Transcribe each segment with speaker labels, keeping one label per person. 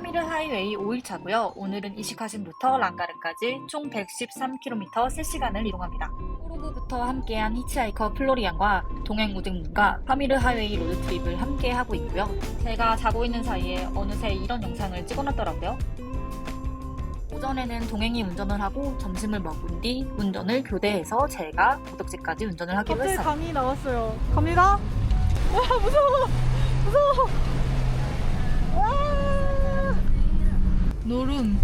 Speaker 1: 파미르 하이웨이 5일차고요. 오늘은 이시카신부터 랑가르까지 총 113km 3시간을 이동합니다. 호로그부터 함께한 히치하이커 플로리안과 동행 우등문과 파미르 하이웨이 로드트립을 함께 하고 있고요. 제가 자고 있는 사이에 어느새 이런 영상을 찍어놨더라고요. 오전에는 동행이 운전을 하고 점심을 먹은 뒤 운전을 교대해서 제가 목적지까지 운전을 하기로
Speaker 2: 갑자기
Speaker 1: 했어요.
Speaker 2: 강이 나왔어요. 갑니다. 와 무서워, 무서워. 노름.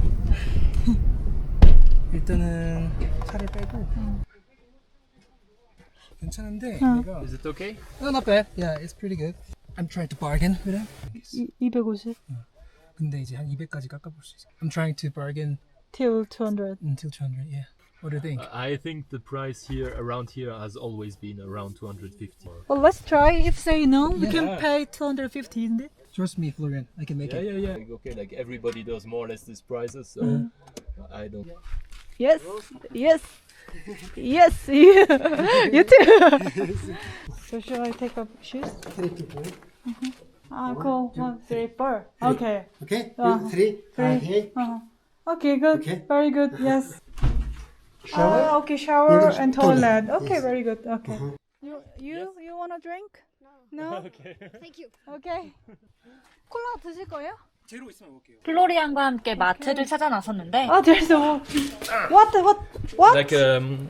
Speaker 3: 일단은 차를 빼고
Speaker 2: 응.
Speaker 3: 괜찮은데
Speaker 2: 응.
Speaker 3: 얘가
Speaker 4: Is it okay?
Speaker 3: No, not bad. Yeah, it's pretty good. I'm trying to bargain with him.
Speaker 2: 250
Speaker 3: 근데 이제 한 200까지 깎아볼 수 있어. I'm trying to bargain
Speaker 2: till 200.
Speaker 3: until 200. Yeah. What do you think?
Speaker 4: I think the price here around here has always been around 250.
Speaker 2: Well, let's try. If say no, we can
Speaker 4: Yeah.
Speaker 2: pay 250 in it.
Speaker 3: Trust me, Florian. I can make
Speaker 4: Yeah,
Speaker 3: it.
Speaker 4: yeah, yeah. Like, okay, like everybody does more or less these prices, so
Speaker 2: Mm.
Speaker 4: I don't.
Speaker 2: Yes, yes, yes. You, you too. so should I take off shoes?
Speaker 5: Three people.
Speaker 2: Ah, cool. One, three, four. Okay.
Speaker 5: Okay,
Speaker 2: Uh,
Speaker 5: you three.
Speaker 2: three.
Speaker 5: Okay.
Speaker 2: Uh-huh. Okay, good.
Speaker 5: Okay.
Speaker 2: Very good. Yes.
Speaker 5: Shower.
Speaker 2: Ah, okay, shower
Speaker 5: Yes,
Speaker 2: and
Speaker 5: toilet.
Speaker 2: toilet. Okay,
Speaker 5: Yes.
Speaker 2: very good. Okay.
Speaker 5: Uh-huh.
Speaker 2: You you you want a drink? No.
Speaker 4: Okay.
Speaker 6: Thank you.
Speaker 2: Okay. 콜라 드실 거예요?
Speaker 3: 제로 있으면 먹을게요.
Speaker 1: 플로리안과 함께 마트를 찾아 나섰는데
Speaker 2: 아, there's a what what what?
Speaker 4: Like um,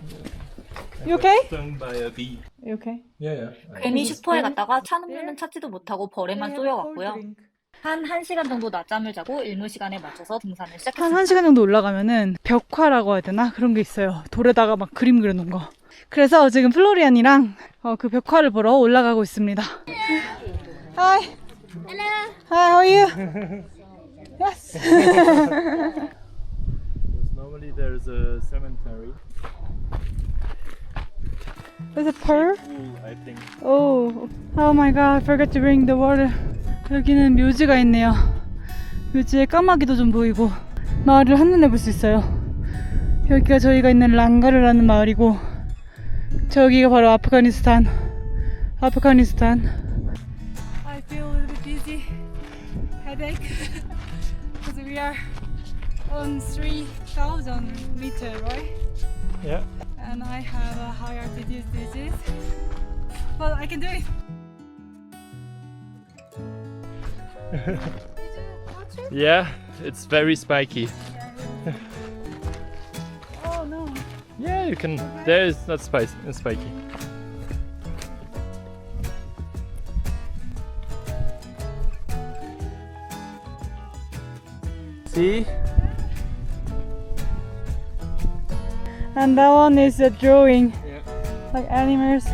Speaker 2: You okay?
Speaker 4: stung by a bee.
Speaker 2: You okay?
Speaker 4: Yeah, yeah.
Speaker 1: 괜히 슈퍼에 갔다가 찬 음료는 찾지도 못하고 벌에만
Speaker 2: drink.
Speaker 1: 한 1시간 정도 낮잠을 자고 일무 시간에 맞춰서 등산을
Speaker 2: 한
Speaker 1: 시작했습니다.
Speaker 2: 1시간 정도 올라가면은 벽화라고 해야 되나? 그런 게 있어요. 돌에다가 막 그림 그려놓은 거. 그래서 지금 플로리안이랑 어, 그 벽화를 보러 올라가고 있습니다. Hi.
Speaker 6: Hello.
Speaker 2: Hi, how are you? Yes.
Speaker 4: Normally there's a cemetery.
Speaker 2: There's a pearl?
Speaker 4: I think.
Speaker 2: Oh, oh my god, I forgot to bring the water. 여기는 묘지가 있네요. 묘지에 까마귀도 좀 보이고 마을을 한눈에 볼 수 있어요. 여기가 저희가 있는 랑가르라는 마을이고 저기가 바로 아프가니스탄. 아프가니스탄. I feel a little bit dizzy, headache, because we are on 3,000 meter, right?
Speaker 4: Yeah.
Speaker 2: and I have a high altitude disease. But I can do it.
Speaker 4: Yeah, it's very spiky.
Speaker 2: Oh no.
Speaker 4: Yeah, you can. There is not spicy. Spiky. See?
Speaker 2: And that one is a drawing,
Speaker 4: Yeah.
Speaker 2: like animals,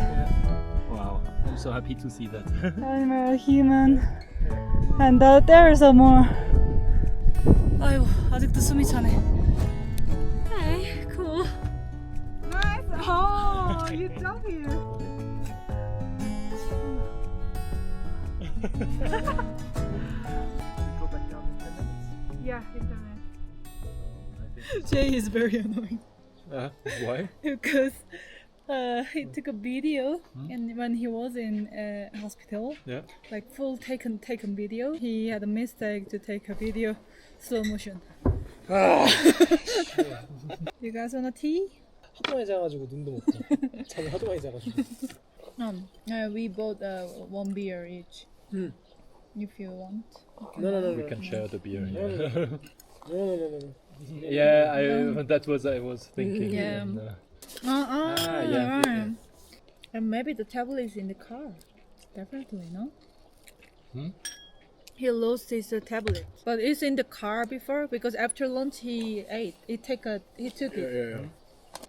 Speaker 4: Wow. I'm so happy to see that.
Speaker 2: animal, human. And that there is a more. 아이고, 아직도 숨이 차네. Oh, you jump here.
Speaker 4: Go back down in 10 minutes.
Speaker 2: Yeah, internet. Jay is very annoying.
Speaker 4: Uh, why?
Speaker 2: because uh, he took a video and when he was in uh, hospital
Speaker 4: Yeah.
Speaker 2: like full taken taken video he had a mistake to take a video slow motion you guys want a tea?
Speaker 3: 하도 많이 자가지고 눈도 못 떠. 잠을 하도 많이 자가지고.
Speaker 2: Um, uh, we bought uh, one beer each
Speaker 3: Hmm.
Speaker 2: if you want
Speaker 3: No, no, no,
Speaker 4: We
Speaker 3: no.
Speaker 4: can share the beer.
Speaker 3: No,
Speaker 4: Yeah.
Speaker 3: no, no, no, no.
Speaker 4: yeah, I, that was I was thinking.
Speaker 2: Yeah.
Speaker 4: and, uh,
Speaker 2: uh,
Speaker 4: Ah, yeah, yeah, yeah.
Speaker 2: and maybe the tablet is in the car definitely no
Speaker 4: Hmm?
Speaker 2: He lost his uh, tablet, but it's in the car before because after lunch he ate. He take a he took it.
Speaker 3: 예, 예.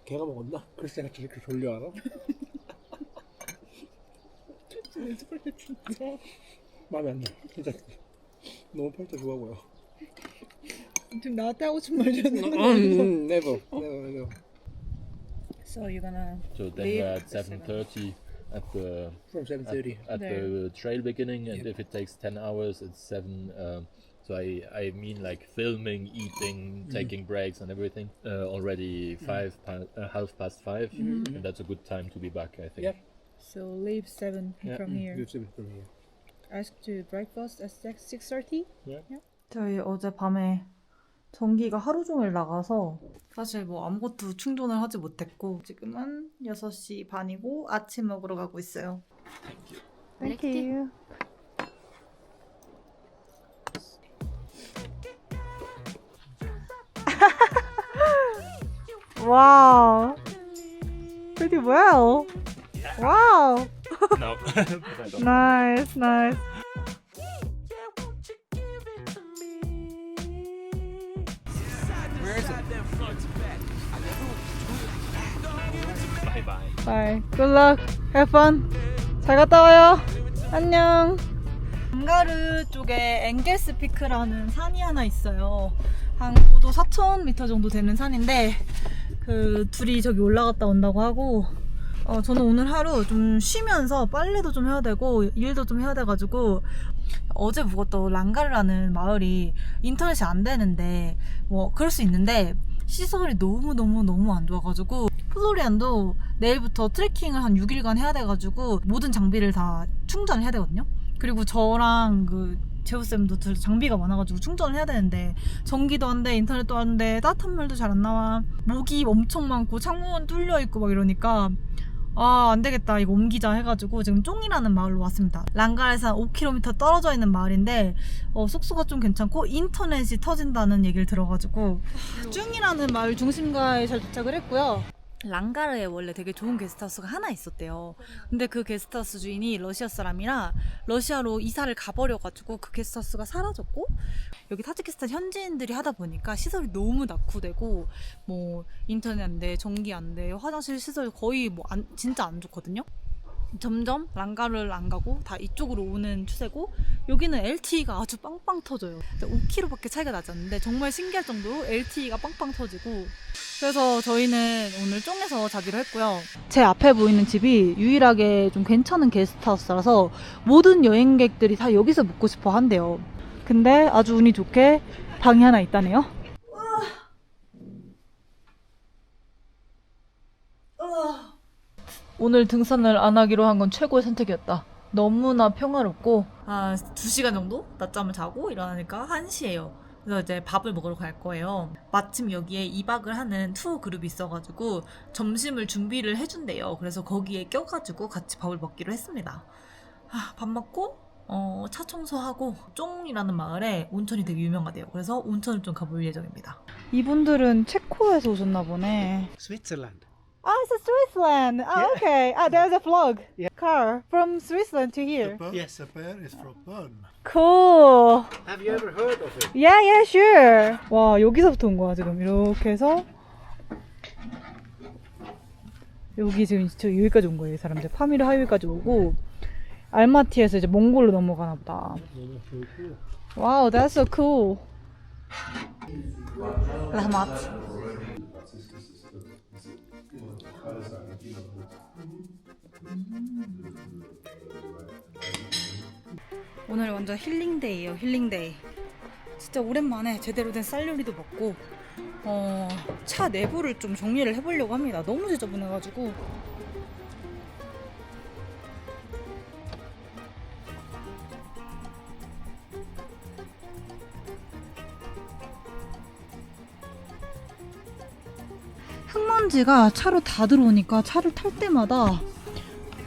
Speaker 3: 걔가 먹었나? 글쎄, 내가 저렇게 졸려 알아? 마음에 안 들어. 진짜 너무 펄터 좋아하고요.
Speaker 2: 지금 나한테 하고 싶은 말이었는데.
Speaker 3: 음, never, never, never.
Speaker 2: So you're gonna
Speaker 4: So then
Speaker 2: Leave
Speaker 4: we're at 7:30 at the
Speaker 3: From
Speaker 4: at,
Speaker 3: 7:30.
Speaker 4: at the trail beginning, and if it takes 10 hours, it's seven. Um, so I I mean like filming, eating, taking breaks, and everything. Uh, already five pa- uh, half past 5 and that's a good time to be back. I think.
Speaker 3: Yep.
Speaker 2: so leave seven
Speaker 4: Yeah.
Speaker 2: from here.
Speaker 3: Good seven from here.
Speaker 2: Ask to breakfast at six six thirty.
Speaker 4: Yeah.
Speaker 2: 저희 어젯밤에 전기가 하루 종일 나가서 사실 뭐 아무것도 충전을 하지 못했고 지금은 6시 반이고 아침 먹으러 가고 있어요. Thank you. Wow. Pretty well. Wow.
Speaker 4: No.
Speaker 2: Nice, nice.
Speaker 4: bye bye.
Speaker 2: Bye. Good luck. Have fun. 잘 갔다 와요. 안녕. 감가르 쪽에 엥겔스 피크라는 산이 하나 있어요. 한 고도 4,000m 정도 되는 산인데 그 둘이 저기 올라갔다 온다고 하고 어, 저는 오늘 하루 좀 쉬면서 빨래도 좀 해야 되고 일도 좀 해야 돼가지고 어제 묵었던 랑가르라는 마을이 인터넷이 안 되는데 뭐 그럴 수 있는데 시설이 너무너무너무 안 좋아가지고 플로리안도 내일부터 트레킹을 한 6일간 해야 돼가지고 모든 장비를 다 충전을 해야 되거든요. 그리고 저랑 그 재우쌤도 둘 장비가 많아가지고 충전을 해야 되는데 전기도 안 돼, 인터넷도 안 돼, 따뜻한 물도 잘 안 나와, 모기 엄청 많고 창문 뚫려 있고 막 이러니까 아, 안 되겠다. 이거 옮기자 해가지고 지금 쫑이라는 마을로 왔습니다. 랑가에서 한 5km 떨어져 있는 마을인데 어, 숙소가 좀 괜찮고 인터넷이 터진다는 얘기를 들어가지고 쫑이라는 마을 중심가에 잘 도착을 했고요. 랑가르에 원래 되게 좋은 게스트하우스가 하나 있었대요. 근데 그 게스트하우스 주인이 러시아 사람이라 러시아로 이사를 가버려가지고 그 게스트하우스가 사라졌고 여기 타지키스탄 현지인들이 하다 보니까 시설이 너무 낙후되고 뭐 인터넷 안 돼, 전기 안 돼, 화장실 시설 거의 뭐 안- 진짜 안 좋거든요. 점점 랑가를 안 가고 다 이쪽으로 오는 추세고 여기는 LTE가 아주 빵빵 터져요. 5km밖에 차이가 나지 않는데 정말 신기할 정도로 LTE가 빵빵 터지고 그래서 저희는 오늘 쫑에서 자기로 했고요. 제 앞에 보이는 집이 유일하게 좀 괜찮은 게스트하우스라서 모든 여행객들이 다 여기서 묵고 싶어 한대요. 근데 아주 운이 좋게 방이 하나 있다네요. 오늘 등산을 안 하기로 한 건 최고의 선택이었다. 너무나 평화롭고 아 2시간 정도 낮잠을 자고 일어나니까 1시예요. 그래서 이제 밥을 먹으러 갈 거예요. 마침 여기에 2박을 하는 투어 그룹이 있어가지고 점심을 준비를 해준대요. 그래서 거기에 껴가지고 같이 밥을 먹기로 했습니다. 아, 밥 먹고 어, 차 청소하고 쫑이라는 마을에 온천이 되게 유명하대요. 그래서 온천을 좀 가볼 예정입니다. 이분들은 체코에서 오셨나 보네.
Speaker 5: Switzerland.
Speaker 2: Ah, it's Switzerland. Ah, okay. Ah, there's a vlog.
Speaker 5: Yeah.
Speaker 2: Car from Switzerland to here.
Speaker 5: Yes, the pair is from Bern.
Speaker 2: Cool.
Speaker 5: Have you ever heard of it?
Speaker 2: Yeah, yeah, sure. 와, 여기서부터 온 거야, 지금. 이렇게 해서. 여기 지금 저 여기까지 온 거예요, 이 사람들. 파미르 하이웨이까지 오고. 알마티에서 이제 몽골로 넘어가나 보다. 와우, that's so cool. 라마트. 오늘 완전 힐링데이예요, 힐링데이. 진짜 오랜만에 제대로 된 쌀 요리도 먹고 어, 차 내부를 좀 정리를 해보려고 합니다. 너무 지저분해가지고 흙먼지가 차로 다 들어오니까 차를 탈 때마다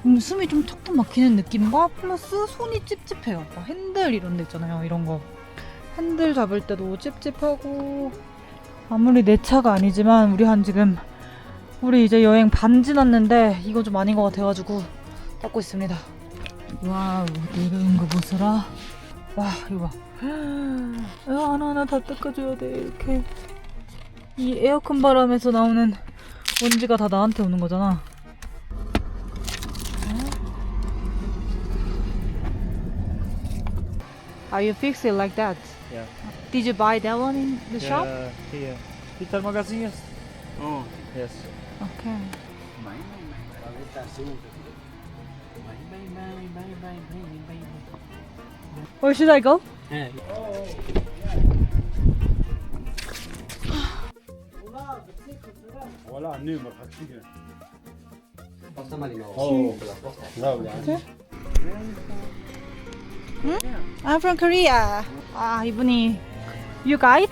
Speaker 2: 음, 숨이 좀 턱턱 막히는 느낌과 플러스 손이 찝찝해요. 뭐 핸들 이런 데 있잖아요. 이런 거. 핸들 잡을 때도 찝찝하고 아무리 내 차가 아니지만 우리 한 지금 우리 이제 여행 반 지났는데 이거 좀 아닌 것 같아가지고 닦고 있습니다. 와우 내려온 거 보세라. 와 이거 봐. 이거 하나하나 다 닦아줘야 돼 이렇게. 이 에어컨 바람에서 나오는 먼지가 다 나한테 오는 거잖아. Are you fix it like that?
Speaker 3: Yeah.
Speaker 2: Did you buy that one in the shop?
Speaker 3: Yeah, here. Little magazine, yes.
Speaker 5: Oh.
Speaker 3: Yes.
Speaker 2: Okay. Where should I go?
Speaker 5: Yeah.
Speaker 3: Voilà, nummer hartstikke.
Speaker 5: Oh.
Speaker 3: Nou, ja.
Speaker 2: I'm from Korea. 아 이분이 You guide?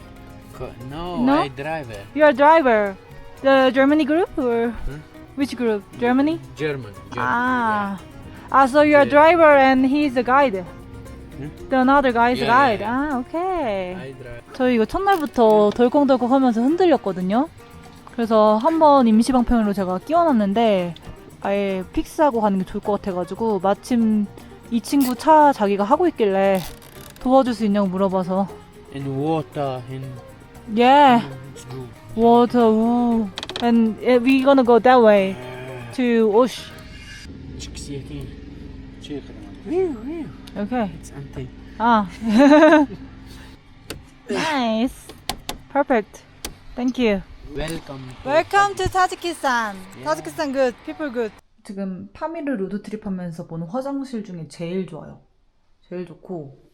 Speaker 6: No,
Speaker 2: No?
Speaker 6: I drive it.
Speaker 2: You're a driver. The Germany group or
Speaker 6: Hmm?
Speaker 2: which group? Germany?
Speaker 6: German. German.
Speaker 2: Ah. Ah, so you're a
Speaker 6: Yeah.
Speaker 2: driver and he's the guide.
Speaker 6: Hmm?
Speaker 2: The another guy is the
Speaker 6: Yeah,
Speaker 2: guide.
Speaker 6: yeah,
Speaker 2: Ah, okay.
Speaker 6: I drive.
Speaker 2: 저희 이거 첫날부터 덜컹덜컹 하면서 흔들렸거든요. 그래서 한번 임시방편으로 제가 끼워놨는데 아예 픽스하고 가는 게 좋을 것 같아가지고 마침 이 친구 차 자기가 하고 있길래 도와줄 수 있냐고 물어봐서
Speaker 6: In water, in.
Speaker 2: Yeah,
Speaker 6: It's good.
Speaker 2: water, ooh. And uh, we gonna go that way to Osh.
Speaker 6: Viu, viu.
Speaker 2: Okay.
Speaker 6: It's anti.
Speaker 2: Ah. nice. Perfect. Thank you.
Speaker 6: Welcome. to-
Speaker 2: Welcome to Tajikistan. Tajikistan good. People good. 지금 파미르 로드트립 하면서 본 화장실 중에 제일 좋아요. 제일 좋고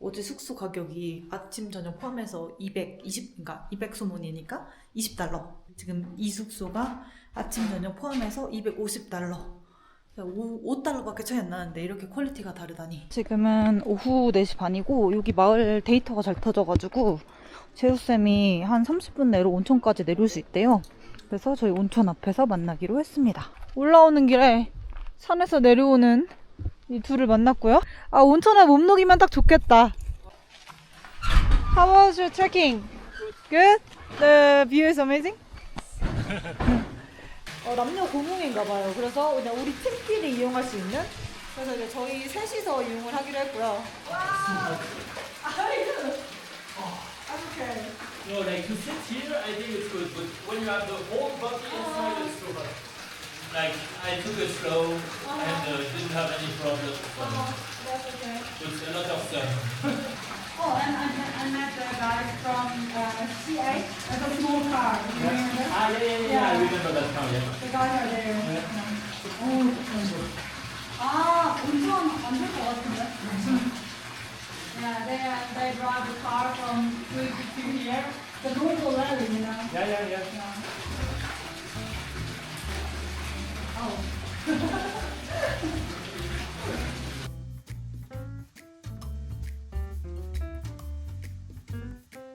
Speaker 2: 어제 숙소 가격이 아침 저녁 포함해서 220, 그러니까 200 소문이니까 20달러. 지금 이 숙소가 아침 저녁 포함해서 250달러. 5, 달러밖에 차이 안 나는데 이렇게 퀄리티가 다르다니. 지금은 오후 4시 반이고 여기 마을 데이터가 잘 터져가지고 재우쌤이 한 30분 내로 온천까지 내려올 수 있대요. 그래서 저희 온천 앞에서 만나기로 했습니다. 올라오는 길에 산에서 내려오는 이 둘을 만났고요. 아 온천에 몸 녹이면 딱 좋겠다. How was your trekking? Good? The view is amazing? 어, 남녀 공용인가 봐요. 그래서 그냥 우리 팀끼리 이용할 수 있는. 그래서 이제 저희 셋이서 이용을 하기로 했고요.
Speaker 4: No, like to sit here, I think it's good, but when you have the whole body inside, it's too much. Like I took it slow and uh, didn't have any problems. It's a lot of stuff.
Speaker 2: Oh, and I met, I met the guys from uh, CA, like a small car. You remember?
Speaker 4: Ah, yeah, yeah, yeah, I remember that now. Yeah.
Speaker 2: The guys are there. Oh, 아, 운전 안될 것 같은데? Yeah, they, uh, they drive the car from here to here. The normal level, you know.
Speaker 4: Yeah, yeah, yeah.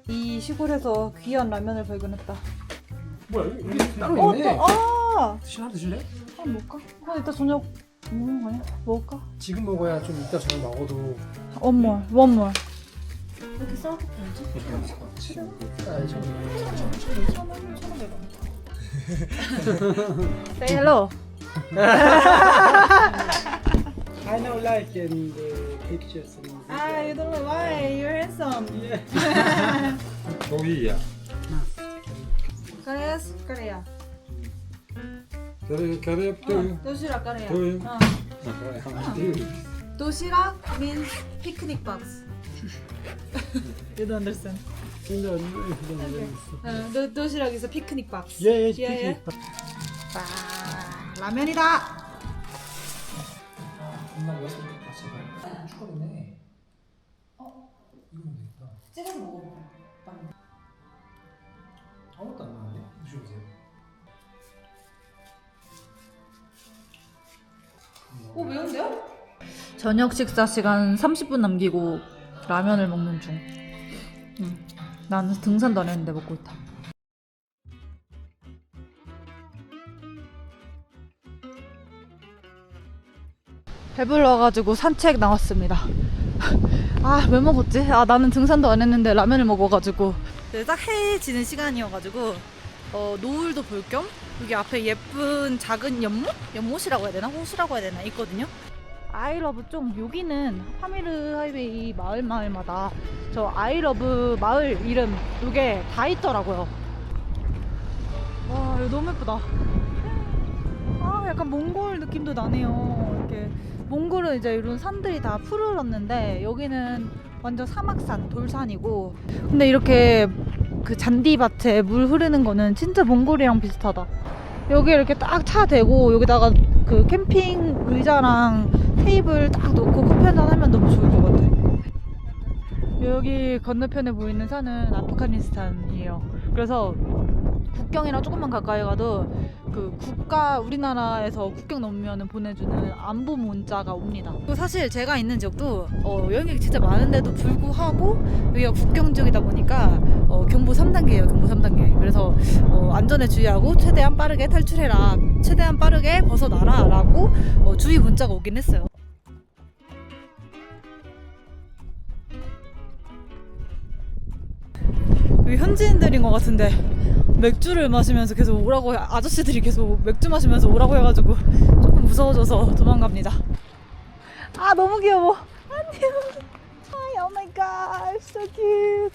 Speaker 2: 이 시골에서 귀한 라면을 발견했다.
Speaker 3: 뭐야 여기 따로
Speaker 2: 어,
Speaker 3: 있네
Speaker 2: 또, 아!
Speaker 3: 드시 하나 드실래?
Speaker 2: 아, 먹을까? 아, 이따 저녁 먹는 거 아니야? 먹을까?
Speaker 3: 지금 먹어야 좀 이따 저녁 먹어도
Speaker 2: One more, one more. Say hello.
Speaker 3: I know like in the pictures
Speaker 2: Ah, you don't know why. You're handsome.
Speaker 3: 저기야
Speaker 2: Korea's Korea.
Speaker 3: 그래 그래
Speaker 2: 어, 도시락 Korea.
Speaker 3: 도요?
Speaker 2: 어.
Speaker 3: 또
Speaker 2: 도시락 means picnic box. you don't understand. 어, 도, 도시락 is a picnic box.
Speaker 3: 예, 예,
Speaker 2: Yeah, yeah. 아, 라면이다.
Speaker 3: 엄마 여섯 개 봤어 추가됐네 어? 이거 되겠다
Speaker 2: 찍어서 먹어.
Speaker 3: 아무
Speaker 2: 저녁 식사 시간 30분 남기고 라면을 먹는 중. 음, 나는 등산도 안 했는데 먹고 있다. 배불러가지고 산책 나왔습니다. 아, 왜 먹었지? 아, 나는 등산도 안 했는데 라면을 먹어가지고. 네, 딱 해지는 시간이어가지고, 어, 노을도 볼 겸, 여기 앞에 예쁜 작은 연못? 연못이라고 해야 되나? 호수라고 해야 되나? 있거든요? 아이러브 쪽, 여기는 파미르 하이웨이 마을 마을마다 저 아이러브 마을 이름, 요게 다 있더라고요. 와, 이거 너무 예쁘다. 아, 약간 몽골 느낌도 나네요. 이렇게. 몽골은 이제 이런 산들이 다 푸르렀는데 여기는 완전 사막산, 돌산이고 근데 이렇게 그 잔디밭에 물 흐르는 거는 진짜 몽골이랑 비슷하다. 여기 이렇게 딱 차 대고 여기다가 그 캠핑 의자랑 테이블 딱 놓고 커피 한잔 하면 너무 좋을 것 같아. 여기 건너편에 보이는 산은 아프가니스탄이에요. 그래서 국경이랑 조금만 가까이 가도 그 국가 우리나라에서 국경 넘으면 보내주는 안부 문자가 옵니다. 그리고 사실 제가 있는 지역도 어, 여행객이 진짜 많은데도 불구하고 여기가 국경 지역이다 보니까 어, 경보 3단계예요. 경보 3단계. 그래서 어, 안전에 주의하고 최대한 빠르게 탈출해라. 최대한 빠르게 벗어나라 라고 어, 주의 문자가 오긴 했어요. 현지인들인 것 같은데 맥주를 마시면서 계속 오라고 해- 아저씨들이 계속 맥주 마시면서 오라고 해가지고 조금 무서워져서 도망갑니다. 아 너무 귀여워. 안녕. Hi, oh so cute.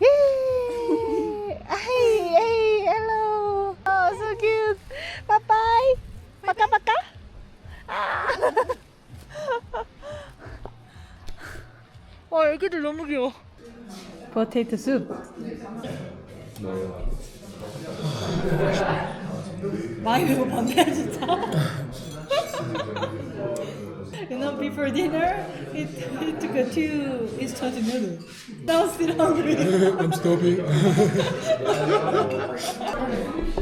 Speaker 2: Hey, hey, hello. Oh, so cute. Bye bye. 빠까 빠까. 아. 와 애기들 너무 귀여워. 포테이토 숲. 많이 배고팠네 진짜. you know, before dinner, it, it took a two each touch noodle. Now still hungry.
Speaker 3: I'm stopping.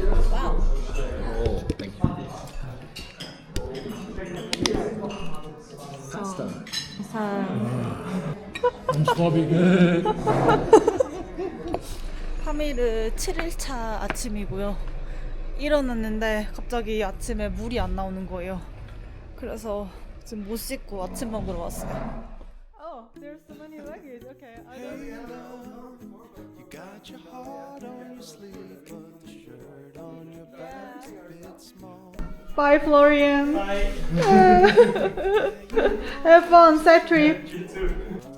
Speaker 2: 살.
Speaker 3: I'm stopping.
Speaker 2: 3일을 7일차 아침이고요. 일어났는데 갑자기 아침에 물이 안 나오는 거예요. 그래서 지금 못 씻고 아침 먹으러 왔어요. Oh, there's so many luggage. Okay, I don't
Speaker 7: You got your heart on your sleeve, but the shirt on your back's a bit small.
Speaker 2: Bye, Florian. Bye. Have fun. Safe trip.